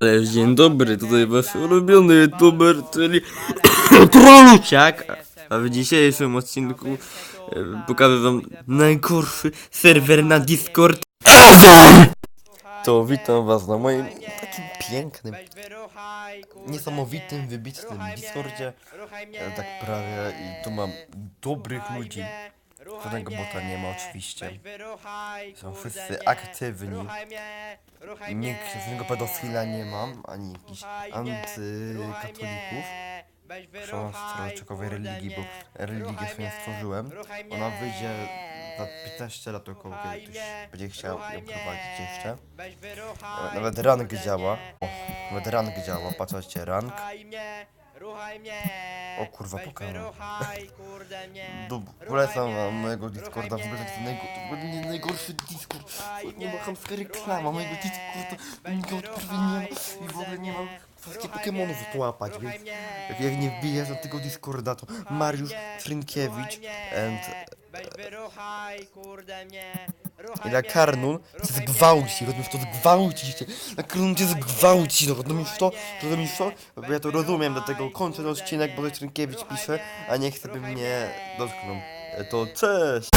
Ale dzień dobry, tutaj wasz ulubiony youtuber, czyli Troluciak. A w dzisiejszym odcinku e, pokażę wam najgorszy serwer na Discord ever! To witam was na moim takim pięknym, niesamowitym, wybitnym Discordzie. E, Tak prawie i tu mam dobrych ludzi. Żadnego bota nie ma oczywiście. Są wszyscy aktywni. Nikt, żadnego pedofila nie mam, ani jakichś antykatolików. Chrześcijańskiej religii, bo religię sobie stworzyłem. Ona wyjdzie za 15 lat około, kiedy ktoś będzie chciał ją prowadzić jeszcze. Nawet- Nawet rank działa. O, nawet rank działa, patrzcie, rank. Ruchaj mnie! O kurwa, Weź wyruchaj, kurde mnie! Do, polecam wam mojego Discorda, w ogóle to jest najgo, to w ogóle nie najgorszy Discord. Nie ma chamska reklama mojego Discorda, nikogo prawie nie ma i w ogóle nie mam wszystkie Pokemonów połapać, więc jak, jak nie wbijasz na tego Discorda, to Mariusz Trynkiewicz and Weź wyruchaj, kurde mnie! i Ruchaj na mnie, Karnul cię ruchaj zgwałci, mnie. rozumiesz to, zgwałci cię, na Karnul cię zgwałci, no rozumiesz to, rozumiesz to, bo ja to rozumiem, dlatego kończę ten odcinek, bo Trynkiewicz pisze, a nie chce by mnie dotknął. E, To cześć!